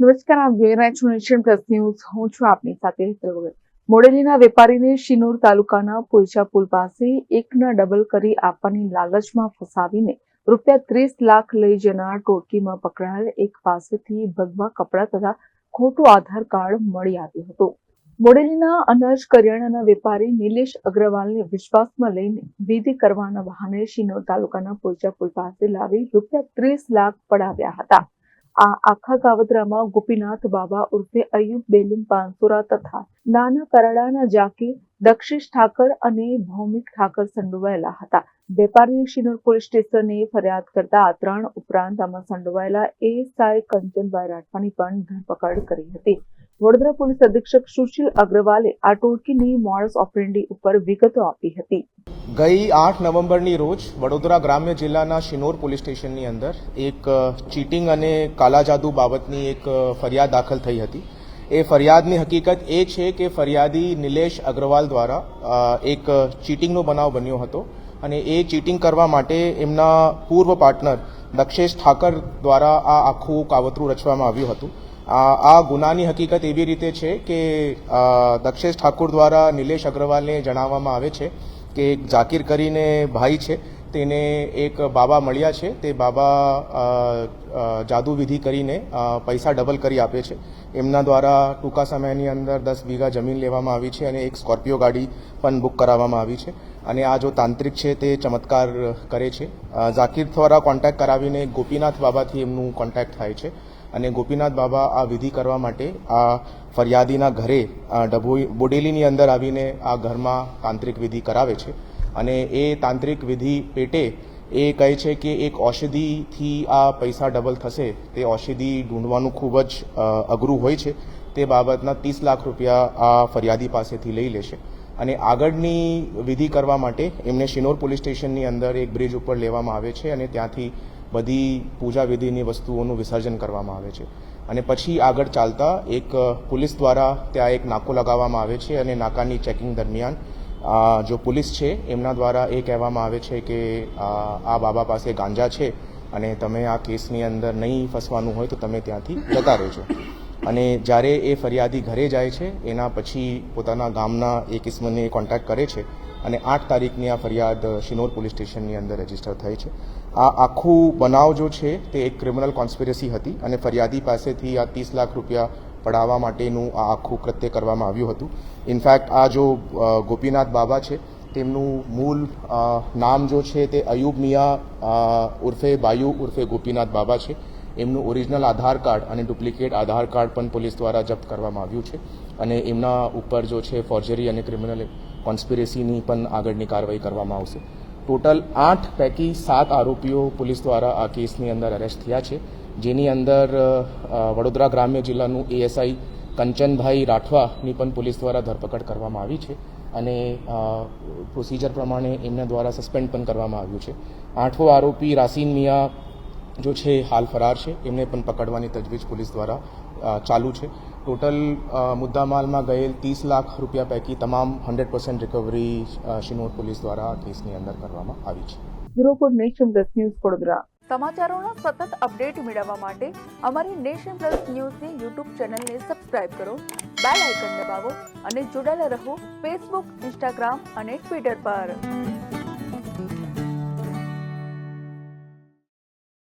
નમસ્કાર, આપ જોઈ રહ્યા છો નેશન પ્લસ ન્યૂઝ. હું છું આપની સાથે હેતલ મોડેલીના વેપારીને શિનોર તાલુકાના પોઈચા પુલ પાસે એકના ડબલ કરી આપવાની લાલચમાં ફસાવીને રૂપિયા ત્રીસ લાખ લઈ જનાર ટોળકીમાં પકડાયેલ એક પાસેથી ભગવા કપડાં તથા ખોટું આધાર કાર્ડ મળી આવ્યું હતું. મોડેલીના અનાજ કરિયાણાના વેપારી નિલેશ અગ્રવાલને વિશ્વાસમાં લઈને વિધિ કરવાના બહાને શિનોર તાલુકાના પોઈચા પુલ પાસે લાવી રૂપિયા ત્રીસ લાખ પડાવ્યા હતા. આ આખા કાવતરામાં ગોપીનાથ બાબા ઉર્ફે અયુબ બેલીમ પાનસુરા તથા નાના કરાડાના જાકીર દક્ષિશ ઠાકર અને ભૌમિક ઠાકર સંડોવાયેલા હતા. વેપારી શિનોર પોલીસ સ્ટેશને ફરિયાદ કરતા આ ત્રણ ઉપરાંત આમાં સંડોવાયેલા એએસઆઈ કંચનભાઈ રાઠવાની પણ ધરપકડ કરી હતી. વડોદરા પોલીસ અધિક્ષક સુશીલ અગ્રવાલે આ ટોળકીની મોડસ ઓપરેન્ડી ઉપર વિગતો આપી હતી. ગઈ આઠ નવેમ્બરની રોજ વડોદરા ગ્રામ્ય જિલ્લાના શિનોર પોલીસ સ્ટેશનની અંદર એક ચીટિંગ અને કાલાજાદુ બાબતની એક ફરિયાદ દાખલ થઈ હતી. એ ફરિયાદની હકીકત એ છે કે ફરિયાદી નિલેશ અગ્રવાલ દ્વારા એક ચીટિંગનો બનાવ બન્યો હતો અને એ ચીટિંગ કરવા માટે એમના પૂર્વ પાર્ટનર દક્ષેશ ઠાકર દ્વારા આ આખું કાવતરું રચવામાં આવ્યું હતું. આ ગુનાની હકીકત એવી રીતે છે કે દક્ષેશ ઠાકુર દ્વારા નિલેશ અગ્રવાલને જણાવવામાં આવે છે કે એક જાકીર કરીને ભાઈ છે તેને એક બાબા મળ્યા છે તે બાબા અ, અ, જાદુ વિધિ કરીને પૈસા ડબલ કરી આપે છે. એમના દ્વારા ટૂંકા સમયની અંદર દસ વીઘા જમીન લેવામાં આવી છે અને એક સ્કોર્પિયો ગાડી પણ બુક કરાવવામાં આવી છે. અને આ જો તાંત્રિક છે તે ચમત્કાર કરે છે. ઝાકીર દ્વારા કોન્ટેક્ટ કરાવીને ગોપીનાથ બાબાથી એમનું કોન્ટેક્ટ થાય છે. અને ગોપીનાથ બાબા આ વિધિ કરવા માટે આ ફરિયાદીના ઘરે ડભોઈ બોડેલીની અંદર આવીને આ ઘરમાં તાંત્રિક વિધિ કરાવે છે. અને એ તાંત્રિક વિધિ પેટે એ કહે છે કે એક ઔષધિથી આ પૈસા ડબલ થશે. તે ઔષધિ ઢૂંઢવાનું ખૂબ જ અઘરું હોય છે. તે બાબતના ત્રીસ લાખ રૂપિયા આ ફરિયાદી પાસેથી લઈ લેશે. અને આગળની વિધિ કરવા માટે એમને શિનોર પોલીસ સ્ટેશનની અંદર એક બ્રિજ ઉપર લેવામાં આવે છે અને ત્યાંથી બધી પૂજા વિધિની વસ્તુઓનું વિસર્જન કરવામાં આવે છે. અને પછી આગળ ચાલતા એક પોલીસ દ્વારા ત્યાં એક નાકો લગાવવામાં આવે છે અને નાકાની ચેકિંગ દરમિયાન જો પોલીસ છે, એમના દ્વારા એ કહેવામાં આવે છે કે આ બાબા પાસે ગાંજા છે અને તમે આ કેસની અંદર નહીં ફસવાનું હોય તો તમે ત્યાંથી જતા રહેજો. અને જ્યારે એ ફરિયાદી ઘરે જાય છે, એના પછી પોતાના ગામના એ કિસ્મને કોન્ટેક્ટ કરે છે અને આઠ તારીખની આ ફરિયાદ શિનોર પોલીસ સ્ટેશનની અંદર રજિસ્ટર થઈ છે. આ આખું બનાવ જો છે, તે એક ક્રિમિનલ કોન્સ્પિરસી હતી અને ફરિયાદી પાસેથી આ ત્રીસ લાખ રૂપિયા પડાવવા માટેનું આ આખું કૃત્ય કરવામાં આવ્યું હતું. ઇનફેક્ટ આ જો ગોપીનાથ બાબા છે, તેમનું મૂળ નામ જો છે તે અયુબ મિયા ઉર્ફે બાયુ ઉર્ફે ગોપીનાથ બાબા છે. એમનું ઓરિજિનલ આધાર કાર્ડ અને ડુપ્લિકેટ આધાર કાર્ડ પણ પોલીસ દ્વારા જપ્ત કરવામાં આવ્યું છે અને એમના ઉપર જો છે ફોર્જરી અને ક્રિમિનલ કોન્સ્પિરેસીની પણ આગળની કાર્યવાહી કરવામાં આવશે. ટોટલ આઠ પૈકી સાત આરોપીઓ પોલીસ દ્વારા આ કેસની અંદર અરેસ્ટ થયા છે. જેની અંદર વડોદરા ગ્રામ્ય જિલ્લાનું એએસઆઈ કંચનભાઈ રાઠવાની પણ પોલીસ દ્વારા ધરપકડ કરવામાં આવી છે અને પ્રોસિજર પ્રમાણે એમના દ્વારા સસ્પેન્ડ પણ કરવામાં આવ્યું છે. આઠમો આરોપી રાસીન મિયા જો છે હાલ ફરાર છે એમને પણ પકડવાની તજવીજ પોલીસ દ્વારા ચાલુ છે. ટોટલ મુદ્દામાલમાં ગયેલ ત્રીસ લાખ રૂપિયા પૈકી તમામ hundred percent recovery Shinor police દ્વારા કેસની અંદર કરવામાં આવી છે. Bureau for nation plus news Vadodara. સમાચારોના સતત અપડેટ મેળવવા માટે અમારી નેશન પ્લસ ન્યૂઝની યુટ્યુબ ચેનલને સબસ્ક્રાઇબ કરો બેલ આઇકન દબાવો અને જોડાયેલા રહો ફેસબુક ઇન્સ્ટાગ્રામ અને ટ્વિટર પર.